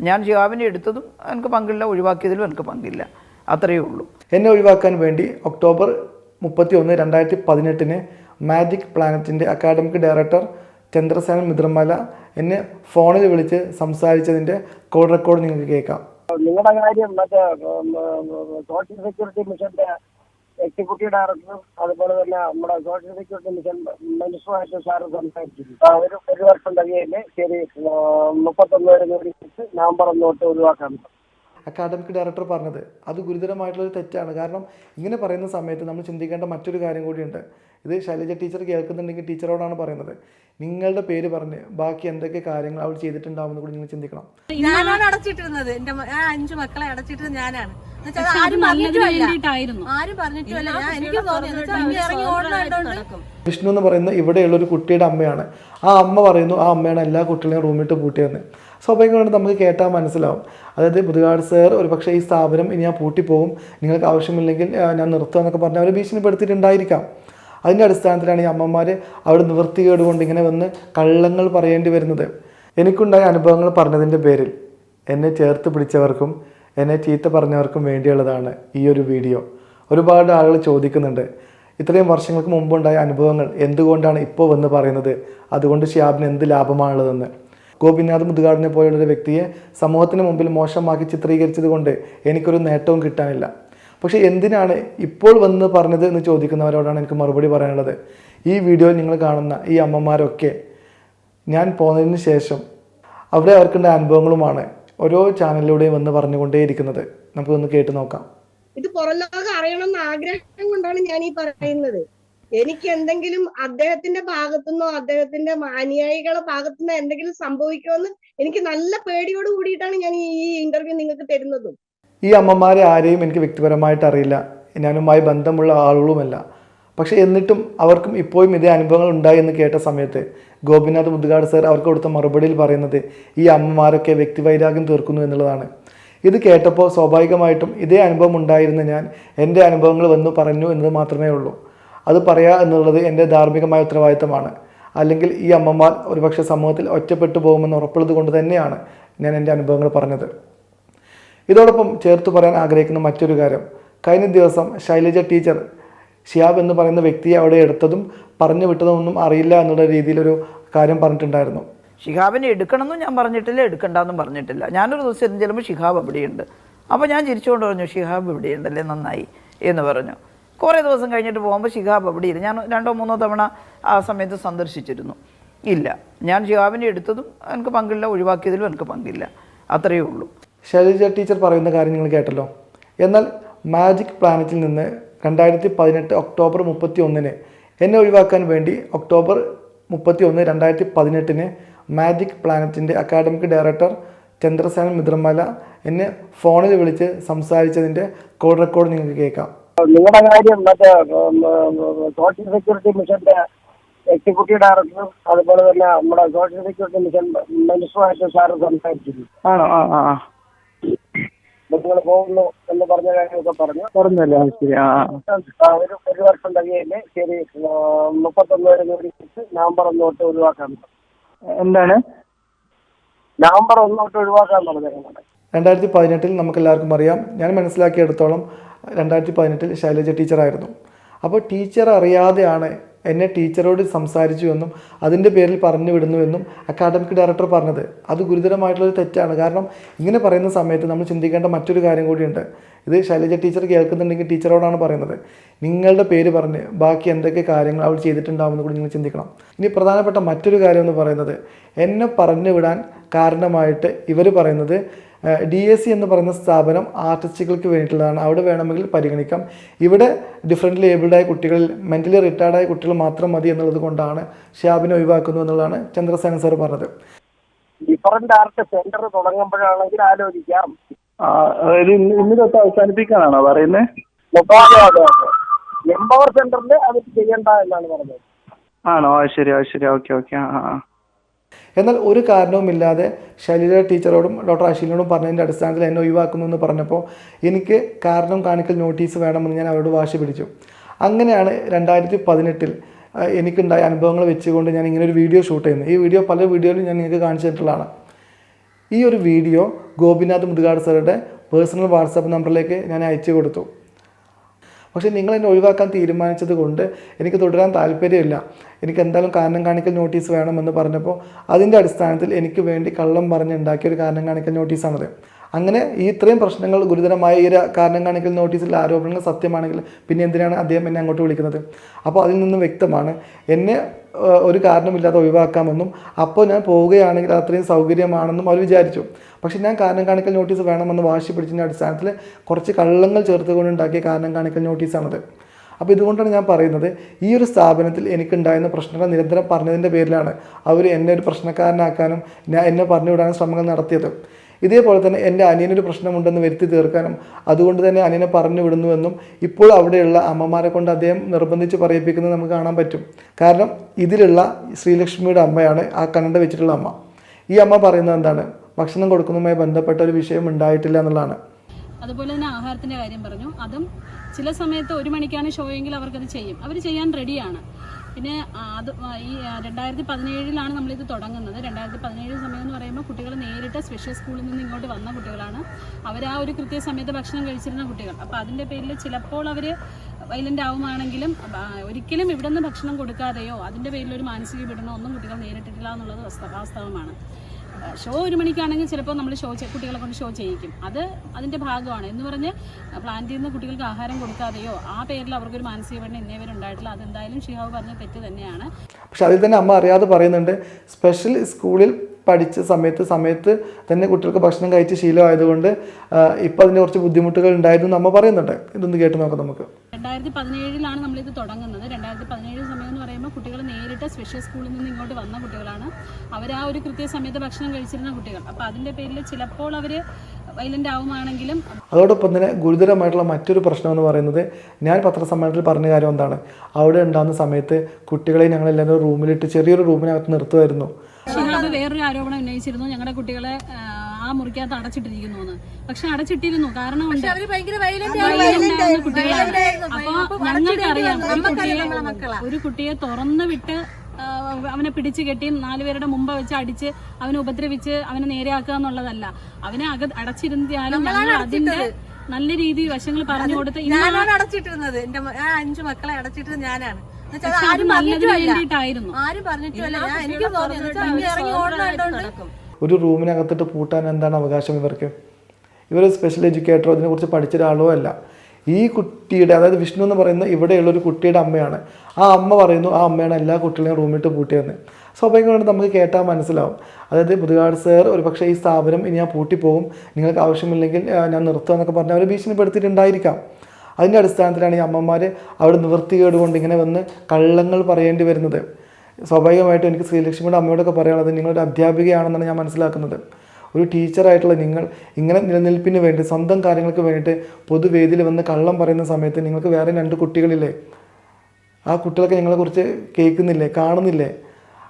ഞാൻ ഷിഹാബിനെ എടുത്തതും എനിക്ക് പങ്കില്ല ഒഴിവാക്കിയതിലും എനിക്ക് പങ്കില്ല. അത്രയേ ഉള്ളൂ. എന്നെ ഒഴിവാക്കാൻ വേണ്ടി ഒക്ടോബർ മുപ്പത്തി ഒന്ന് രണ്ടായിരത്തി പതിനെട്ടിന് മാജിക് പ്ലാനറ്റിന്റെ അക്കാഡമിക് ഡയറക്ടർ ചന്ദ്രസേനൻ മിത്രമല എന്നെ ഫോണിൽ വിളിച്ച് സംസാരിച്ചതിന്റെ കോൾ റെക്കോർഡ് നിങ്ങൾക്ക് കേൾക്കാം. നിങ്ങളുടെ കാര്യം മറ്റേ സോഷ്യൽ സെക്യൂരിറ്റി മിഷന്റെ എക്സിക്യൂട്ടീവ് ഡയറക്ടറും അതുപോലെ തന്നെ നമ്മുടെ സോഷ്യൽ സെക്യൂരിറ്റി മിഷൻ മിനിസ്റ്ററുമായിട്ട് സാറ് സംസാരിച്ചിരുന്നു. ആ, ഒരു ഒരു വർഷം കഴിയല്ലേ ശരി മുപ്പത്തൊന്ന് വരെ ജോലി ചെയ്ത് നവംബർ ഒന്നോട്ട് ഒഴിവാക്കാൻ അക്കാദമിക് ഡയറക്ടർ പറഞ്ഞത് അത് ഗുരുതരമായിട്ടുള്ള ഒരു തെറ്റാണ്. കാരണം ഇങ്ങനെ പറയുന്ന സമയത്ത് നമ്മൾ ചിന്തിക്കേണ്ട മറ്റൊരു കാര്യം കൂടിയുണ്ട്. ഇത് ശൈലജ ടീച്ചർ കേൾക്കുന്നുണ്ടെങ്കിൽ ടീച്ചറോടാണ് പറയുന്നത്. നിങ്ങളുടെ പേര് പറഞ്ഞ് ബാക്കി എന്തൊക്കെ കാര്യങ്ങൾ അവൾ ചെയ്തിട്ടുണ്ടാവും കൂടി നിങ്ങൾ ചിന്തിക്കണം. ഞാനാണ് അടച്ചിട്ടിരുന്നത്. എന്റെ അഞ്ചു മക്കളെ അടച്ചിട്ടത് ഞാനാണ്. വിഷ്ണു എന്ന് പറയുന്ന ഇവിടെയുള്ള ഒരു കുട്ടിയുടെ അമ്മയാണ്. ആ അമ്മ പറയുന്നു ആ അമ്മയാണ് എല്ലാ കുട്ടികളെയും റൂമിട്ട് പൂട്ടിയെന്ന്. സ്വാഭാവികമായിട്ട് നമുക്ക് കേട്ടാൽ മനസ്സിലാവും. അതായത് ബുധകാട് സർ ഒരു പക്ഷേ ഈ സ്ഥാപനം ഇനി ഞാൻ പൂട്ടിപ്പോകും. നിങ്ങൾക്ക് ആവശ്യമില്ലെങ്കിൽ ഞാൻ നിർത്തുക എന്നൊക്കെ പറഞ്ഞ് അവരെ ഭീഷണിപ്പെടുത്തിയിട്ടുണ്ടായിരിക്കാം. അതിന്റെ അടിസ്ഥാനത്തിലാണ് ഈ അമ്മമാർ അവിടെ നിവൃത്തികേട് കൊണ്ട് ഇങ്ങനെ വന്ന് കള്ളങ്ങൾ പറയേണ്ടി വരുന്നത്. എനിക്കുണ്ടായ അനുഭവങ്ങൾ പറഞ്ഞതിന്റെ പേരിൽ എന്നെ ചേർത്ത് പിടിച്ചവർക്കും എന്നെ ചീത്ത പറഞ്ഞവർക്കും വേണ്ടിയുള്ളതാണ് ഈ ഒരു വീഡിയോ. ഒരുപാട് ആളുകൾ ചോദിക്കുന്നുണ്ട് ഇത്രയും വർഷങ്ങൾക്ക് മുമ്പുണ്ടായ അനുഭവങ്ങൾ എന്തുകൊണ്ടാണ് ഇപ്പോൾ വന്ന് പറയുന്നത്? അതുകൊണ്ട് ഷിയാബിന് എന്ത് ലാഭമാണുള്ളതെന്ന്. ഗോപിനാഥ് മുതുകാടിനെ പോലുള്ളൊരു വ്യക്തിയെ സമൂഹത്തിന് മുമ്പിൽ മോശമാക്കി ചിത്രീകരിച്ചത് കൊണ്ട് എനിക്കൊരു നേട്ടവും കിട്ടാനില്ല. പക്ഷേ എന്തിനാണ് ഇപ്പോൾ വന്ന് പറഞ്ഞത് എന്ന് ചോദിക്കുന്നവരോടാണ് എനിക്ക് മറുപടി പറയാനുള്ളത്. ഈ വീഡിയോയിൽ നിങ്ങൾ കാണുന്ന ഈ അമ്മമാരൊക്കെ ഞാൻ പോന്നതിന് ശേഷം അവിടെ അവർക്കുണ്ടായ അനുഭവങ്ങളുമാണ്. ഓരോ ചാനലിലൂടെയും വന്ന് പറഞ്ഞുകൊണ്ടേയിരിക്കുന്നത്. നമുക്കൊന്ന് കേട്ട് നോക്കാം. ഇത് പുറം ലോകം അറിയണമെന്ന് ആഗ്രഹം കൊണ്ടാണ് ഞാൻ ഈ പറയുന്നത്. എനിക്ക് എന്തെങ്കിലും അദ്ദേഹത്തിന്റെ ഭാഗത്തുനിന്നോ അദ്ദേഹത്തിന്റെ അനുയായികളുടെ ഭാഗത്തുനിന്നോ എന്തെങ്കിലും സംഭവിക്കുമെന്ന് എനിക്ക് നല്ല പേടിയോട് കൂടിയിട്ടാണ് ഞാൻ ഈ ഇന്റർവ്യൂ നിങ്ങൾക്ക് തരുന്നതും. ഈ അമ്മമാരെ ആരെയും എനിക്ക് വ്യക്തിപരമായിട്ട് അറിയില്ല. ഞാനുമായി ബന്ധമുള്ള ആളുകളുമല്ല. പക്ഷേ എന്നിട്ടും അവർക്കും ഇപ്പോഴും ഇതേ അനുഭവങ്ങൾ ഉണ്ടായി എന്ന് കേട്ട സമയത്ത് ഗോപിനാഥ് മുദ്ഗാഡ് സാർ അവർക്ക് കൊടുത്ത മറുപടിയിൽ പറയുന്നത് ഈ അമ്മമാരൊക്കെ വ്യക്തിവൈരാഗ്യം തീർക്കുന്നു എന്നുള്ളതാണ്. ഇത് കേട്ടപ്പോൾ സ്വാഭാവികമായിട്ടും ഇതേ അനുഭവം ഉണ്ടായിരുന്ന ഞാൻ എന്റെ അനുഭവങ്ങൾ വന്നു പറഞ്ഞു എന്നത് മാത്രമേ ഉള്ളൂ. അത് പറയുക എന്നുള്ളത് എന്റെ ധാർമ്മികമായ ഉത്തരവാദിത്തമാണ്. അല്ലെങ്കിൽ ഈ അമ്മമാർ ഒരുപക്ഷെ സമൂഹത്തിൽ ഒറ്റപ്പെട്ടു പോകുമെന്ന് ഉറപ്പുള്ളത് കൊണ്ട് തന്നെയാണ് ഞാൻ എന്റെ അനുഭവങ്ങൾ പറഞ്ഞത്. ഇതോടൊപ്പം ചേർത്ത് പറയാൻ ആഗ്രഹിക്കുന്ന മറ്റൊരു കാര്യം. കഴിഞ്ഞ ദിവസം ശൈലജ ടീച്ചർ ഷിയാബ് എന്ന് പറയുന്ന വ്യക്തിയെ അവിടെ എടുത്തതും പറഞ്ഞു വിട്ടതൊന്നും അറിയില്ല എന്നുള്ള രീതിയിലൊരു കാര്യം പറഞ്ഞിട്ടുണ്ടായിരുന്നു. ഷിഹാബിനെ എടുക്കണമെന്നും ഞാൻ പറഞ്ഞിട്ടില്ല എടുക്കണ്ടെന്നും പറഞ്ഞിട്ടില്ല. ഞാനൊരു ദിവസം ചെല്ലുമ്പോൾ ഷിഹാബ് അവിടെയുണ്ട്. അപ്പോൾ ഞാൻ ചിരിച്ചുകൊണ്ട് പറഞ്ഞു ഷിഹാബ് ഇവിടെയുണ്ടല്ലേ? നന്നായി. എന്ന് പറഞ്ഞു. കുറേ ദിവസം കഴിഞ്ഞിട്ട് പോകുമ്പോൾ ഷിഹാബ് അവിടെ ഇല്ല ഞാൻ രണ്ടോ മൂന്നോ തവണ ആ സമയത്ത് സന്ദർശിച്ചിരുന്നു. ഇല്ല. ഞാൻ ഷിഹാബിനെ എടുത്തതും എനിക്ക് പങ്കില്ല ഒഴിവാക്കിയതിലും എനിക്ക് പങ്കില്ല. അത്രയേ ഉള്ളൂ. ശൈലജ ടീച്ചർ പറയുന്ന കാര്യം നിങ്ങൾ കേട്ടല്ലോ. എന്നാൽ മാജിക് പ്ലാനറ്റിൽ നിന്ന് രണ്ടായിരത്തി പതിനെട്ട് ഒക്ടോബർ മുപ്പത്തി ഒന്നിന് എന്നെ ഒഴിവാക്കാൻ വേണ്ടി ഒക്ടോബർ മുപ്പത്തി ഒന്ന് രണ്ടായിരത്തി പതിനെട്ടിന് മാജിക് പ്ലാനറ്റിന്റെ അക്കാഡമിക് ഡയറക്ടർ ചന്ദ്രസേനൻ മിത്രമല എന്നെ ഫോണിൽ വിളിച്ച് സംസാരിച്ചതിന്റെ കോൾ റെക്കോർഡ് നിങ്ങൾക്ക് കേൾക്കാം. നിങ്ങളുടെ കാര്യം മറ്റേ സോഷ്യൽ സെക്യൂരിറ്റി മിഷന്റെ എക്സിക്യൂട്ടീവ് ഡയറക്ടർ അതുപോലെ തന്നെ നമ്മുടെ സോഷ്യൽ സെക്യൂരിറ്റി മിഷൻ മിനിസ്റ്ററുമായിട്ട് സാറ് സംസാരിച്ചിരുന്നു. ആണോ? ആ ആ ആ. നിങ്ങൾ പോകുന്നു എന്ന് പറഞ്ഞ കാര്യമൊക്കെ പറഞ്ഞു. പറഞ്ഞല്ലേ ശരി. ആ ഒരു ഒരു വർഷം കഴിയല്ലേ ശരി മുപ്പത്തൊന്ന് വരെ ജോലി ചെയ്ത് നവംബർ ഒന്ന് തൊട്ട് ഒഴിവാക്കാൻ എന്താണ്? നവംബർ ഒന്ന് തൊട്ട് ഒഴിവാക്കാൻ പറഞ്ഞിരുന്നത് രണ്ടായിരത്തി പതിനെട്ടിൽ നമുക്ക് എല്ലാവർക്കും അറിയാം. ഞാൻ മനസ്സിലാക്കിയെടുത്തോളം രണ്ടായിരത്തി പതിനെട്ടിൽ ശൈലജ ടീച്ചറായിരുന്നു. അപ്പോൾ ടീച്ചർ അറിയാതെയാണ് എന്നെ ടീച്ചറോട് സംസാരിച്ചു എന്നും അതിന്റെ പേരിൽ പറഞ്ഞു വിടുന്നുവെന്നും അക്കാഡമിക് ഡയറക്ടർ പറഞ്ഞത്. അത് ഗുരുതരമായിട്ടുള്ളൊരു തെറ്റാണ്. കാരണം ഇങ്ങനെ പറയുന്ന സമയത്ത് നമ്മൾ ചിന്തിക്കേണ്ട മറ്റൊരു കാര്യം കൂടിയുണ്ട്. ഇത് ശൈലജ ടീച്ചർ കേൾക്കുന്നുണ്ടെങ്കിൽ ടീച്ചറോടാണ് പറയുന്നത്. നിങ്ങളുടെ പേര് പറഞ്ഞ് ബാക്കി എന്തൊക്കെ കാര്യങ്ങൾ അവൾ ചെയ്തിട്ടുണ്ടാവുമെന്ന് കൂടി നിങ്ങൾ ചിന്തിക്കണം. ഇനി പ്രധാനപ്പെട്ട മറ്റൊരു കാര്യം എന്ന് പറയുന്നത് എന്നെ പറഞ്ഞു വിടാൻ കാരണമായിട്ട് ഇവർ പറയുന്നത് ഡി എസ് സി എന്ന് പറയുന്ന സ്ഥാപനം ആർട്ടിസ്റ്റുകൾക്ക് വേണ്ടിയിട്ടുള്ളതാണ്. അവിടെ വേണമെങ്കിൽ പരിഗണിക്കാം. ഇവിടെ ഡിഫറെന്റ് ലേബിൾഡായ കുട്ടികൾ മെന്റലി റിട്ടയർഡായ കുട്ടികൾ മാത്രം മതി എന്നുള്ളത് കൊണ്ടാണ് ഷാബിനെ ഒഴിവാക്കുന്നു എന്നുള്ളതാണ് ചന്ദ്രസേന സാർ പറഞ്ഞത്. ഡിഫറന്റ് ആർട്ട് സെന്റർ തുടങ്ങുമ്പോഴാണെങ്കിൽ ആലോചിക്കാം. അതായത് ഇന്ന് തൊട്ട് അവസാനിപ്പിക്കാനാണോ പറയുന്നത് എംപവർ സെന്ററിൽ അത്. ചെയ്യണ്ട എന്നാണ് പറഞ്ഞത്. ആണോ? ശരി ആ ശരി. Okay okay. ആ ആ. എന്നാൽ ഒരു കാരണവുമില്ലാതെ ശൈലജ ടീച്ചറോടും ഡോക്ടർ അശ്വിനോടും പറഞ്ഞതിന്റെ അടിസ്ഥാനത്തിൽ എന്നെ ഒഴിവാക്കുന്നു എന്ന് പറഞ്ഞപ്പോൾ എനിക്ക് കാരണം കാണിക്കൽ നോട്ടീസ് വേണമെന്ന് ഞാൻ അവരോട് വാശി പിടിച്ചു. അങ്ങനെയാണ് രണ്ടായിരത്തി പതിനെട്ടിൽ എനിക്കുണ്ടായ അനുഭവങ്ങൾ വെച്ചുകൊണ്ട് ഞാൻ ഇങ്ങനെ ഒരു വീഡിയോ ഷൂട്ട് ചെയ്യുന്നത്. ഈ വീഡിയോ പല വീഡിയോയിലും ഞാൻ നിങ്ങൾക്ക് കാണിച്ചിട്ടുള്ളതാണ് ഈ ഒരു വീഡിയോ ഗോപിനാഥ് മുതുകാട് സാറുടെ പേഴ്സണൽ വാട്സാപ്പ് നമ്പറിലേക്ക് ഞാൻ അയച്ചു കൊടുത്തു. പക്ഷേ നിങ്ങൾ എന്നെ ഒഴിവാക്കാൻ തീരുമാനിച്ചത് കൊണ്ട് എനിക്ക് തുടരാൻ താല്പര്യമില്ല. എനിക്ക് എന്തായാലും കാരണം കാണിക്കൽ നോട്ടീസ് വേണമെന്ന് പറഞ്ഞപ്പോൾ അതിന്റെ അടിസ്ഥാനത്തിൽ എനിക്ക് വേണ്ടി കള്ളം പറഞ്ഞ് ഉണ്ടാക്കിയ ഒരു കാരണം കാണിക്കൽ നോട്ടീസാണത് അങ്ങനെ ഈ ഇത്രയും പ്രശ്നങ്ങൾ ഗുരുതരമായ ഈ കാരണം കാണിക്കൽ നോട്ടീസിൽ ആരോപണങ്ങൾ സത്യമാണെങ്കിൽ പിന്നെ എന്തിനാണ് അദ്ദേഹം എന്നെ അങ്ങോട്ട് വിളിക്കുന്നത്? അപ്പോൾ അതിൽ നിന്ന് വ്യക്തമാണ് എന്നെ ഒരു കാരണമില്ലാതെ ഒഴിവാക്കാമെന്നും അപ്പോൾ ഞാൻ പോവുകയാണെങ്കിൽ അത്രയും സൗകര്യമാണെന്നും അവർ വിചാരിച്ചു. പക്ഷേ ഞാൻ കാരണം കാണിക്കൽ നോട്ടീസ് വേണമെന്ന് വാശി പിടിച്ചതിന്റെ അടിസ്ഥാനത്തിൽ കുറച്ച് കള്ളങ്ങൾ ചേർത്തുകൊണ്ട് ഉണ്ടാക്കിയ കാരണം കാണിക്കൽ നോട്ടീസാണത്. അപ്പോൾ ഇതുകൊണ്ടാണ് ഞാൻ പറയുന്നത് ഈ ഒരു സ്ഥാപനത്തിൽ എനിക്കുണ്ടായിരുന്ന പ്രശ്നങ്ങൾ നിരന്തരം പറഞ്ഞതിന്റെ പേരിലാണ് അവർ എന്നെ ഒരു പ്രശ്നക്കാരനാക്കാനും ഞാൻ എന്നെ പറഞ്ഞു വിടാനും ശ്രമങ്ങൾ നടത്തിയത്. ഇതേപോലെ തന്നെ എന്റെ അനിയനൊരു പ്രശ്നമുണ്ടെന്ന് വരുത്തി തീർക്കാനും അതുകൊണ്ട് തന്നെ അനിയനെ പറഞ്ഞു വിടുന്നുവെന്നും ഇപ്പോൾ അവിടെയുള്ള അമ്മമാരെ കൊണ്ട് അദ്ദേഹം നിർബന്ധിച്ച് പറയിപ്പിക്കുന്നത് നമുക്ക് കാണാൻ പറ്റും. കാരണം ഇതിലുള്ള ശ്രീലക്ഷ്മിയുടെ അമ്മയാണ് ആ കണ്ണട വെച്ചിട്ടുള്ള അമ്മ. ഈ അമ്മ പറയുന്നത് എന്താണ്? ഭക്ഷണം കൊടുക്കുന്നതുമായി ബന്ധപ്പെട്ട ഒരു വിഷയം ഉണ്ടായിട്ടില്ല എന്നുള്ളതാണ്. അതുപോലെ തന്നെ ആഹാരത്തിന്റെ കാര്യം പറഞ്ഞു. അതും ചില സമയത്ത് ഒരു മണിക്കാണ് ഷോ എങ്കിൽ അവർക്കത് ചെയ്യും. അവർ ചെയ്യാൻ റെഡിയാണ് പിന്നെ അത് ഈ രണ്ടായിരത്തി പതിനേഴിലാണ് നമ്മളിത് തുടങ്ങുന്നത്. രണ്ടായിരത്തി പതിനേഴ് സമയം എന്ന് പറയുമ്പോൾ കുട്ടികൾ നേരിട്ട് സ്പെഷ്യൽ സ്കൂളിൽ നിന്ന് ഇങ്ങോട്ട് വന്ന കുട്ടികളാണ്. അവർ ആ ഒരു കൃത്യസമയത്ത് ഭക്ഷണം കഴിച്ചിരുന്ന കുട്ടികൾ. അപ്പോൾ അതിന്റെ പേരിൽ ചിലപ്പോൾ അവർ വൈലന്റ് ആവുകയാണെങ്കിലും ഒരിക്കലും ഇവിടെ നിന്ന് ഭക്ഷണം കൊടുക്കാതെയോ അതിന്റെ പേരിൽ ഒരു മാനസിക പീഡനമോ ഒന്നും കുട്ടികൾ നേരിട്ടിട്ടില്ല എന്നുള്ളത് വസ്ത- വാസ്തവമാണ്. ഷോ ഒരു മണിക്കാണെങ്കിൽ ചിലപ്പോൾ നമ്മൾ ഷോ കുട്ടികളെ കൊണ്ട് ഷോ ചെയ്യിക്കും. അത് അതിന്റെ ഭാഗമാണ്. എന്ന് പറഞ്ഞ് പ്ലാൻ ചെയ്യുന്ന കുട്ടികൾക്ക് ആഹാരം കൊടുക്കാതെയോ ആ പേരിൽ അവർക്കൊരു മാനസിക പഠനം ഇന്നേ വരെ ഉണ്ടായിട്ടില്ല. അതെന്തായാലും ഷിഹാവ് പറഞ്ഞ തെറ്റ് തന്നെയാണ്. പക്ഷെ അതിൽ തന്നെ അമ്മ അറിയാതെ പറയുന്നുണ്ട് സ്പെഷ്യൽ സ്കൂളിൽ പഠിച്ച സമയത്ത് സമയത്ത് തന്നെ കുട്ടികൾക്ക് ഭക്ഷണം കഴിച്ച് ശീലമായതുകൊണ്ട് ഇപ്പം അതിന്റെ കുറച്ച് ബുദ്ധിമുട്ടുകൾ ഉണ്ടായിരുന്നു നമ്മൾ പറയുന്നുണ്ട്. ഇതൊന്ന് കേട്ട് നോക്കാം നമുക്ക്. രണ്ടായിരത്തി പതിനേഴിലാണ് ഇത് തുടങ്ങുന്നത്. രണ്ടായിരത്തി പതിനേഴ് സമയം എന്ന് പറയുമ്പോൾ കുട്ടികൾ നേരിട്ട് സ്പെഷ്യൽ സ്കൂളിൽ നിന്ന് ഇങ്ങോട്ട് വന്ന കുട്ടികളാണ്. അവർ ആ ഒരു കൃത്യസമയത്ത് ഭക്ഷണം കഴിച്ചിരുന്ന കുട്ടികൾ. അപ്പോൾ അതിന്റെ പേരിൽ ചിലപ്പോൾ അവർ വൈലന്റ് ആവുകയാണെങ്കിലും അതോടൊപ്പം തന്നെ ഗുരുതരമായിട്ടുള്ള മറ്റൊരു പ്രശ്നം എന്ന് പറയുന്നത് ഞാൻ പത്രസമ്മേളനത്തിൽ പറഞ്ഞ കാര്യം എന്താണ്? അവിടെ ഉണ്ടാകുന്ന സമയത്ത് കുട്ടികളെ ഞങ്ങളെല്ലാവരും റൂമിലിട്ട് ചെറിയൊരു റൂമിനകത്ത് നിർത്തുമായിരുന്നു. ഷിഹാബ് വേറൊരു ആരോപണം ഉന്നയിച്ചിരുന്നു. ഞങ്ങളുടെ കുട്ടികളെ ആ, മുറിക്കകത്ത് അടച്ചിട്ടിരിക്കുന്നു എന്ന് പക്ഷെ അടച്ചിട്ടിരുന്നു. കാരണം കുട്ടികളാണ്. അപ്പൊ ഞങ്ങൾക്കറിയാം ഒരു കുട്ടിയെ ഒരു കുട്ടിയെ തുറന്നു വിട്ട് അവനെ പിടിച്ചു കെട്ടി നാലുപേരുടെ മുമ്പ് വെച്ച് അടിച്ച് അവനെ ഉപദ്രവിച്ച് അവനെ നേരെയാക്കുക എന്നുള്ളതല്ല. അവനെ അക അടച്ചിരുന്നാലും ഞങ്ങൾ അതിന്റെ നല്ല രീതിയിൽ വശങ്ങൾ പറഞ്ഞു കൊടുത്ത് ഞാനാണ് അടച്ചിട്ടിരുന്നത്. എന്റെ അഞ്ചു മക്കളെ അടച്ചിട്ടത് ഞാനാണ്. ആരും ആരും പറഞ്ഞിട്ടുമല്ല. ഞാൻ എനിക്ക് തോന്നുന്നു ഇറങ്ങി ഒരു റൂമിനകത്തിട്ട് പൂട്ടാൻ എന്താണ് അവകാശം ഇവർക്ക്? ഇവർ സ്പെഷ്യൽ എഡ്യൂക്കേറ്ററോ ഇതിനെക്കുറിച്ച് പഠിച്ച ഒരാളോ അല്ല. ഈ കുട്ടിയുടെ അതായത് വിഷ്ണു എന്ന് പറയുന്ന ഇവിടെയുള്ള ഒരു കുട്ടിയുടെ അമ്മയാണ്. ആ അമ്മ പറയുന്നു ആ അമ്മയാണ് എല്ലാ കുട്ടികളെയും റൂമിട്ട് പൂട്ടിയതെന്ന്. സ്വാഭാവികമായിട്ട് നമുക്ക് കേട്ടാൽ മനസ്സിലാവും. അതായത് മുതുകാട് സാർ ഒരു പക്ഷേ ഈ സ്ഥാപനം ഇനി ഞാൻ പൂട്ടിപ്പോകും. നിങ്ങൾക്ക് ആവശ്യമില്ലെങ്കിൽ ഞാൻ നിർത്തുക എന്നൊക്കെ പറഞ്ഞ് അവർ ഭീഷണിപ്പെടുത്തിയിട്ടുണ്ടായിരിക്കാം. അതിന്റെ അടിസ്ഥാനത്തിലാണ് ഈ അമ്മമാർ അവിടെ നിവൃത്തികേട് കൊണ്ട് ഇങ്ങനെ വന്ന് കള്ളങ്ങൾ പറയേണ്ടി വരുന്നത്. സ്വാഭാവികമായിട്ടും എനിക്ക് ശ്രീലക്ഷ്മിയുടെ അമ്മയോടൊക്കെ പറയാനുള്ളത് നിങ്ങളൊരു അധ്യാപികയാണെന്നാണ് ഞാൻ മനസ്സിലാക്കുന്നത്. ഒരു ടീച്ചറായിട്ടുള്ള നിങ്ങൾ ഇങ്ങനെ നിലനിൽപ്പിന് വേണ്ടി സ്വന്തം കാര്യങ്ങൾക്ക് വേണ്ടിയിട്ട് പൊതുവേദിയിൽ വന്ന് കള്ളം പറയുന്ന സമയത്ത് നിങ്ങൾക്ക് വേറെ രണ്ട് കുട്ടികളില്ലേ? ആ കുട്ടികളൊക്കെ നിങ്ങളെക്കുറിച്ച് കേൾക്കുന്നില്ലേ? കാണുന്നില്ലേ?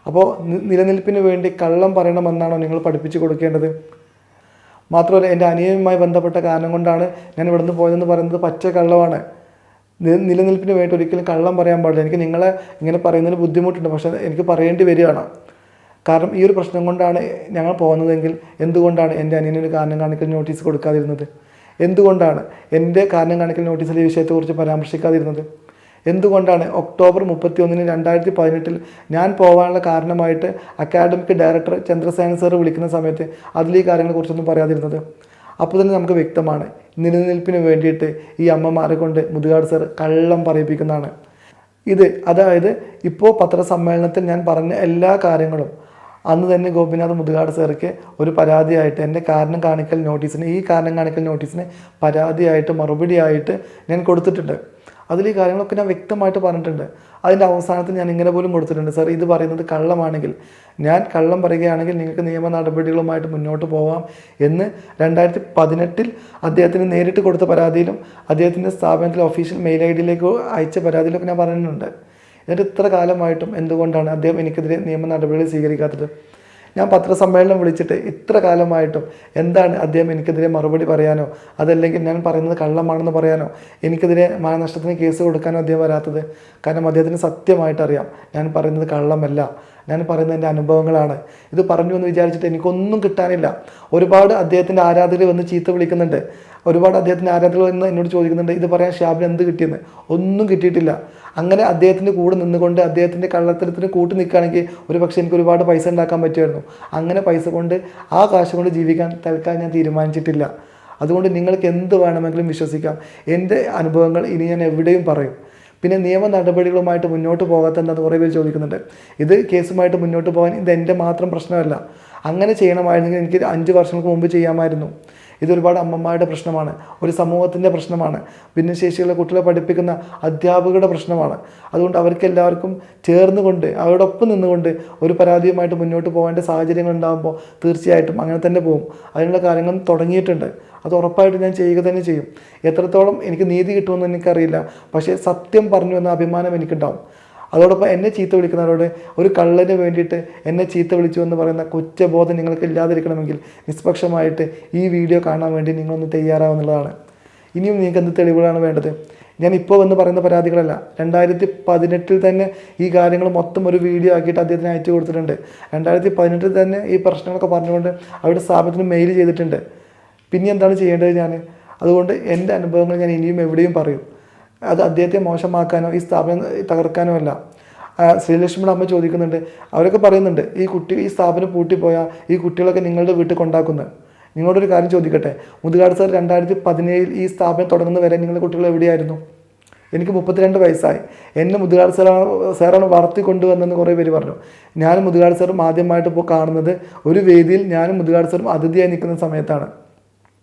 അപ്പോൾ നിലനിൽപ്പിന് വേണ്ടി കള്ളം പറയണമെന്നാണോ നിങ്ങൾ പഠിപ്പിച്ചു കൊടുക്കേണ്ടത്? മാത്രമല്ല എന്റെ അനിയനുമായി ബന്ധപ്പെട്ട കാരണം കൊണ്ടാണ് ഞാൻ ഇവിടുന്ന് പോയതെന്ന് പറയുന്നത് പച്ച കള്ളമാണ്. നിലനിൽപ്പിന് വേണ്ടി ഒരിക്കലും കള്ളം പറയാൻ പാടില്ല. എനിക്ക് നിങ്ങളെ ഇങ്ങനെ പറയുന്നതിന് ബുദ്ധിമുട്ടുണ്ട്. പക്ഷേ എനിക്ക് പറയേണ്ടി വരികയാണ്. കാരണം ഈ ഒരു പ്രശ്നം കൊണ്ടാണ് ഞങ്ങൾ പോകുന്നതെങ്കിൽ എന്തുകൊണ്ടാണ് എന്റെ അനിയനൊരു കാരണം കാണിക്കൽ നോട്ടീസ് കൊടുക്കാതിരുന്നത്? എന്തുകൊണ്ടാണ് എന്റെ കാരണം കാണിക്കൽ നോട്ടീസിൽ ഈ വിഷയത്തെക്കുറിച്ച് പരാമർശിക്കാതിരുന്നത്? എന്തുകൊണ്ടാണ് ഒക്ടോബർ മുപ്പത്തി ഒന്നിന് രണ്ടായിരത്തി പതിനെട്ടിൽ ഞാൻ പോകാനുള്ള കാരണമായിട്ട് അക്കാഡമിക് ഡയറക്ടർ ചന്ദ്രസേന സാർ വിളിക്കുന്ന സമയത്ത് അതിൽ ഈ കാര്യങ്ങളെക്കുറിച്ചൊന്നും പറയാതിരുന്നത്? അപ്പോൾ തന്നെ നമുക്ക് വ്യക്തമാണ്. നിലനിൽപ്പിന് വേണ്ടിയിട്ട് ഈ അമ്മമാരെ കൊണ്ട് മുതുകാട് സാർ കള്ളം പറയിപ്പിക്കുന്നതാണ്. ഇത് അതായത് ഇപ്പോൾ പത്രസമ്മേളനത്തിൽ ഞാൻ പറഞ്ഞ എല്ലാ കാര്യങ്ങളും അന്ന് തന്നെ ഗോപിനാഥ് മുതുകാട് സാർക്ക് ഒരു പരാതിയായിട്ട് എന്റെ കാരണം കാണിക്കൽ നോട്ടീസിന് ഈ കാരണം കാണിക്കൽ നോട്ടീസിന് പരാതിയായിട്ട് മറുപടിയായിട്ട് ഞാൻ കൊടുത്തിട്ടുണ്ട്. അതിൽ ഈ കാര്യങ്ങളൊക്കെ ഞാൻ വ്യക്തമായിട്ട് പറഞ്ഞിട്ടുണ്ട്. അതിന്റെ അവസാനത്തിൽ ഞാൻ ഇങ്ങനെ പോലും കൊടുത്തിട്ടുണ്ട്. സാർ ഇത് പറയുന്നത് കള്ളമാണെങ്കിൽ ഞാൻ കള്ളം പറയുകയാണെങ്കിൽ നിങ്ങൾക്ക് നിയമ നടപടികളുമായിട്ട് മുന്നോട്ട് പോവാം എന്ന് രണ്ടായിരത്തി പതിനെട്ടിൽ അദ്ദേഹത്തിന് നേരിട്ട് കൊടുത്ത പരാതിയിലും അദ്ദേഹത്തിന്റെ സ്ഥാപനത്തിലെ ഒഫീഷ്യൽ മെയിൽ ഐ ഡിയിലേക്ക് അയച്ച പരാതിയിലൊക്കെ ഞാൻ പറഞ്ഞിട്ടുണ്ട്. എന്നിട്ട് ഇത്ര കാലമായിട്ടും എന്തുകൊണ്ടാണ് അദ്ദേഹം എനിക്കെതിരെ നിയമ നടപടികൾ സ്വീകരിക്കാത്തത്? ഞാൻ പത്രസമ്മേളനം വിളിച്ചിട്ട് ഇത്ര കാലമായിട്ടും എന്താണ് അദ്ദേഹം എനിക്കെതിരെ മറുപടി പറയാനോ? അതല്ലെങ്കിൽ ഞാൻ പറയുന്നത് കള്ളമാണെന്ന് പറയാനോ? എനിക്കെതിരെ മാനനഷ്ടത്തിന് കേസ് കൊടുക്കാനോ അദ്ദേഹം വരാത്തത്? കാരണം അദ്ദേഹത്തിന് സത്യമായിട്ട് അറിയാം ഞാൻ പറയുന്നത് കള്ളമല്ല. ഞാൻ പറയുന്ന എന്റെ അനുഭവങ്ങളാണ്. ഇത് പറഞ്ഞു എന്ന് വിചാരിച്ചിട്ട് എനിക്കൊന്നും കിട്ടാനില്ല. ഒരുപാട് അദ്ദേഹത്തിന്റെ ആരാധകർ വന്ന് ചീത്ത വിളിക്കുന്നുണ്ട്. ഒരുപാട് അദ്ദേഹത്തിന്റെ ആരാധകർ വന്ന് എന്നോട് ചോദിക്കുന്നുണ്ട് ഇത് പറയാൻ ഷാബിന് എന്ത് കിട്ടിയെന്ന്? ഒന്നും കിട്ടിയിട്ടില്ല. അങ്ങനെ അദ്ദേഹത്തിന്റെ കൂടെ നിന്നുകൊണ്ട് അദ്ദേഹത്തിന്റെ കള്ളത്തരത്തിന് കൂട്ടി നിൽക്കുകയാണെങ്കിൽ ഒരു പക്ഷേ എനിക്ക് ഒരുപാട് പൈസ ഉണ്ടാക്കാൻ പറ്റുമായിരുന്നു. അങ്ങനെ പൈസ കൊണ്ട് ആ കാശ് കൊണ്ട് ജീവിക്കാൻ തൽക്കാലം ഞാൻ തീരുമാനിച്ചിട്ടില്ല. അതുകൊണ്ട് നിങ്ങൾക്ക് എന്ത് വേണമെങ്കിലും വിശ്വസിക്കാം. എന്റെ അനുഭവങ്ങൾ ഇനി ഞാൻ എവിടെയും പറയും. പിന്നെ നിയമ നടപടികളുമായിട്ട് മുന്നോട്ട് പോകാത്തതെന്നത് കുറേ പേര് ചോദിക്കുന്നുണ്ട്. ഇത് കേസുമായിട്ട് മുന്നോട്ട് പോകാൻ ഇത് എന്റെ മാത്രം പ്രശ്നമല്ല. അങ്ങനെ ചെയ്യണമായിരുന്നെങ്കിൽ എനിക്ക് അഞ്ച് വർഷങ്ങൾക്ക് മുമ്പ് ചെയ്യാമായിരുന്നു. ഇത് ഒരുപാട് അമ്മമാരുടെ പ്രശ്നമാണ് ഒരു സമൂഹത്തിന്റെ പ്രശ്നമാണ് ഭിന്നശേഷിയുള്ള കുട്ടികളെ പഠിപ്പിക്കുന്ന അധ്യാപകരുടെ പ്രശ്നമാണ്. അതുകൊണ്ട് അവർക്കെല്ലാവർക്കും ചേർന്നുകൊണ്ട് അവരോടൊപ്പം നിന്നുകൊണ്ട് ഒരു പരാതിയുമായിട്ട് മുന്നോട്ട് പോകേണ്ട സാഹചര്യങ്ങൾ ഉണ്ടാകുമ്പോൾ തീർച്ചയായിട്ടും അങ്ങനെ തന്നെ പോകും. അതിനുള്ള കാര്യങ്ങൾ തുടങ്ങിയിട്ടുണ്ട്. അത് ഉറപ്പായിട്ട് ഞാൻ ചെയ്യുക തന്നെ ചെയ്യും. എത്രത്തോളം എനിക്ക് നീതി കിട്ടുമെന്ന് എനിക്കറിയില്ല. പക്ഷേ സത്യം പറഞ്ഞു എന്ന അഭിമാനം എനിക്കുണ്ടാവും. അതോടൊപ്പം എന്നെ ചീത്ത വിളിക്കുന്നവരോട് ഒരു കള്ളന് വേണ്ടിയിട്ട് എന്നെ ചീത്ത വിളിച്ചു എന്ന് പറയുന്ന കുറ്റബോധം നിങ്ങൾക്ക് ഇല്ലാതിരിക്കണമെങ്കിൽ നിഷ്പക്ഷമായിട്ട് ഈ വീഡിയോ കാണാൻ വേണ്ടി നിങ്ങളൊന്ന് തയ്യാറാവുന്നതാണ്. ഇനിയും നിങ്ങൾക്ക് എന്ത് തെളിവുകളാണ് വേണ്ടത്? ഞാൻ ഇപ്പോൾ വന്ന് പറയുന്ന പരാതികളല്ല. രണ്ടായിരത്തി പതിനെട്ടിൽ തന്നെ ഈ കാര്യങ്ങൾ മൊത്തം ഒരു വീഡിയോ ആക്കിയിട്ട് അദ്ദേഹത്തിന് അയച്ചു കൊടുത്തിട്ടുണ്ട്. രണ്ടായിരത്തി പതിനെട്ടിൽ തന്നെ ഈ പ്രശ്നങ്ങളൊക്കെ പറഞ്ഞുകൊണ്ട് അവരുടെ സ്ഥാപനത്തിന് മെയിൽ ചെയ്തിട്ടുണ്ട്. പിന്നെ എന്താണ് ചെയ്യേണ്ടത് ഞാൻ? അതുകൊണ്ട് എന്റെ അനുഭവങ്ങൾ ഞാൻ ഇനിയും എവിടെയും പറയും. അത് അദ്ദേഹത്തെ മോശമാക്കാനോ ഈ സ്ഥാപനം തകർക്കാനോ അല്ല ശ്രീലക്ഷ്മിയുടെ അമ്മ ചോദിക്കുന്നുണ്ട് അവരൊക്കെ പറയുന്നുണ്ട് ഈ കുട്ടി ഈ സ്ഥാപനം പൂട്ടിപ്പോയാൽ ഈ കുട്ടികളൊക്കെ നിങ്ങളുടെ വീട്ടിൽ കൊണ്ടാക്കുന്നത്. നിങ്ങളോടൊരു കാര്യം ചോദിക്കട്ടെ മുതുകാട് സാർ രണ്ടായിരത്തി പതിനേഴിൽ ഈ സ്ഥാപനം തുടങ്ങുന്ന വരെ നിങ്ങളുടെ കുട്ടികൾ എവിടെയായിരുന്നു? എനിക്ക് മുപ്പത്തിരണ്ട് വയസ്സായി. എന്നെ മുതുകാട് സാറാണ് സാറാണ് വളർത്തി കൊണ്ടുവന്നെന്ന് കുറേ പേര് പറഞ്ഞു. ഞാനും മുതുകാട് സാറും ആദ്യമായിട്ട് ഇപ്പോൾ കാണുന്നത് ഒരു വേദിയിൽ ഞാനും മുതുകാട് സാറും അതിഥിയായി നിൽക്കുന്ന സമയത്താണ്.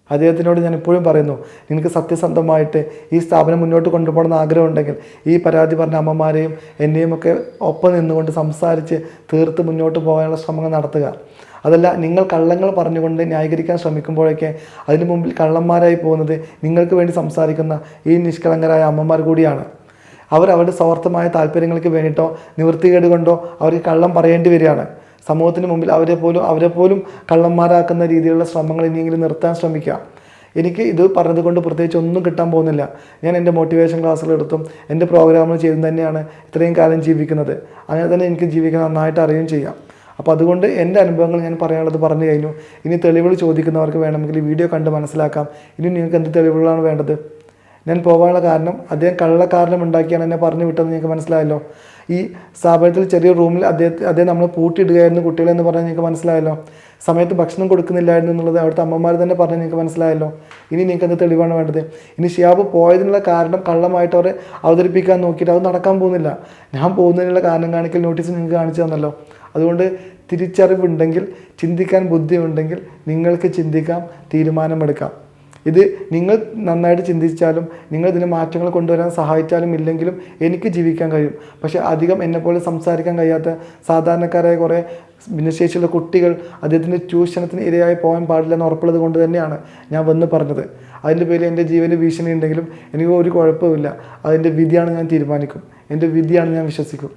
അദ്ദേഹത്തിനോട് ഞാൻ ഇപ്പോഴും പറയുന്നു നിങ്ങൾക്ക് സത്യസന്ധമായിട്ട് ഈ സ്ഥാപനം മുന്നോട്ട് കൊണ്ടുപോകണമെന്ന് ആഗ്രഹമുണ്ടെങ്കിൽ ഈ പരാതി പറഞ്ഞ അമ്മമാരെയും എന്നെയും ഒക്കെ ഒപ്പം നിന്നുകൊണ്ട് സംസാരിച്ച് തീർത്ത് മുന്നോട്ട് പോകാനുള്ള ശ്രമങ്ങൾ നടത്തുക. അതല്ല നിങ്ങൾ കള്ളങ്ങൾ പറഞ്ഞുകൊണ്ട് ന്യായീകരിക്കാൻ ശ്രമിക്കുമ്പോഴൊക്കെ അതിന് മുമ്പിൽ കള്ളന്മാരായി പോകുന്നത് നിങ്ങൾക്ക് വേണ്ടി സംസാരിക്കുന്ന ഈ നിഷ്കളങ്കരായ അമ്മമാർ കൂടിയാണ്. അവർ അവരുടെ സ്വാർത്ഥമായ താല്പര്യങ്ങൾക്ക് വേണ്ടിയിട്ടോ നിവൃത്തികേട് കൊണ്ടോ അവർക്ക് കള്ളം പറയേണ്ടി വരികയാണ്. സമൂഹത്തിന് മുമ്പിൽ അവരെ പോലും അവരെ പോലും കള്ളന്മാരാക്കുന്ന രീതിയിലുള്ള ശ്രമങ്ങൾ ഇനിയെങ്കിലും നിർത്താൻ ശ്രമിക്കുക എനിക്ക് ഇത് പറഞ്ഞതുകൊണ്ട് പ്രത്യേകിച്ച് ഒന്നും കിട്ടാൻ പോകുന്നില്ല. ഞാൻ എന്റെ മോട്ടിവേഷൻ ക്ലാസ്സുകൾ എടുത്തും എന്റെ പ്രോഗ്രാമുകൾ ചെയ്തും തന്നെയാണ് ഇത്രയും കാലം ജീവിക്കുന്നത്. അങ്ങനെ തന്നെ എനിക്ക് ജീവിക്കാൻ നന്നായിട്ട് അറിയുകയും ചെയ്യാം. അപ്പോൾ അതുകൊണ്ട് എന്റെ അനുഭവങ്ങൾ ഞാൻ പറയാനുള്ളത് പറഞ്ഞു കഴിഞ്ഞു. ഇനി തെളിവുകൾ ചോദിക്കുന്നവർക്ക് വേണമെങ്കിൽ വീഡിയോ കണ്ട് മനസ്സിലാക്കാം. ഇനി നിങ്ങൾക്ക് എന്ത് തെളിവുകളാണ് വേണ്ടത്? ഞാൻ പോകാനുള്ള കാരണം അദ്ദേഹം കള്ള കാരണം ഉണ്ടാക്കിയാണ് എന്നെ പറഞ്ഞു വിട്ടതെന്ന് നിങ്ങൾക്ക് മനസ്സിലായല്ലോ. ഈ സ്ഥാപനത്തിൽ ചെറിയ റൂമിൽ അദ്ദേഹത്തെ അദ്ദേഹം നമ്മൾ പൂട്ടിയിടുകയായിരുന്നു കുട്ടികളെ എന്ന് പറഞ്ഞാൽ നിങ്ങൾക്ക് മനസ്സിലായല്ലോ. സമയത്ത് ഭക്ഷണം കൊടുക്കുന്നില്ലായിരുന്നു എന്നുള്ളത് അവിടുത്തെ അമ്മമാർ തന്നെ പറഞ്ഞ് നിങ്ങൾക്ക് മനസ്സിലായല്ലോ. ഇനി നിങ്ങൾക്ക് എന്ത് തെളിവാണ് വേണ്ടത്? ഇനി ഷിയാബ് പോയതിനുള്ള കാരണം കള്ളമായിട്ട് അവരെ അവതരിപ്പിക്കാൻ നോക്കിയിട്ട് അത് നടക്കാൻ പോകുന്നില്ല. ഞാൻ പോകുന്നതിനുള്ള കാരണം കാണിക്കൽ നോട്ടീസ് നിങ്ങൾക്ക് കാണിച്ചു തന്നല്ലോ. അതുകൊണ്ട് തിരിച്ചറിവുണ്ടെങ്കിൽ ചിന്തിക്കാൻ ബുദ്ധിയുണ്ടെങ്കിൽ നിങ്ങൾക്ക് ചിന്തിക്കാം തീരുമാനമെടുക്കാം. ഇത് നിങ്ങൾ നന്നായിട്ട് ചിന്തിച്ചാലും നിങ്ങൾ ഇതിന് മാറ്റങ്ങൾ കൊണ്ടുവരാൻ സഹായിച്ചാലും ഇല്ലെങ്കിലും എനിക്ക് ജീവിക്കാൻ കഴിയും. പക്ഷേ അധികം എന്നെപ്പോലെ സംസാരിക്കാൻ കഴിയാത്ത സാധാരണക്കാരായ കുറേ ഭിന്നശേഷിയുള്ള കുട്ടികൾ അദ്ദേഹത്തിന്റെ ചൂഷണത്തിന് ഇരയായി പോകാൻ പാടില്ലെന്ന് ഉറപ്പുള്ളത് കൊണ്ട് തന്നെയാണ് ഞാൻ വന്ന് പറഞ്ഞത്. അതിന്റെ പേരിൽ എന്റെ ജീവന് ഭീഷണി ഉണ്ടെങ്കിലും എനിക്ക് ഒരു കുഴപ്പമില്ല അതിന്റെ വിധിയാണ് ഞാൻ തീരുമാനിക്കും. എന്റെ വിധിയാണ് ഞാൻ വിശ്വസിക്കും.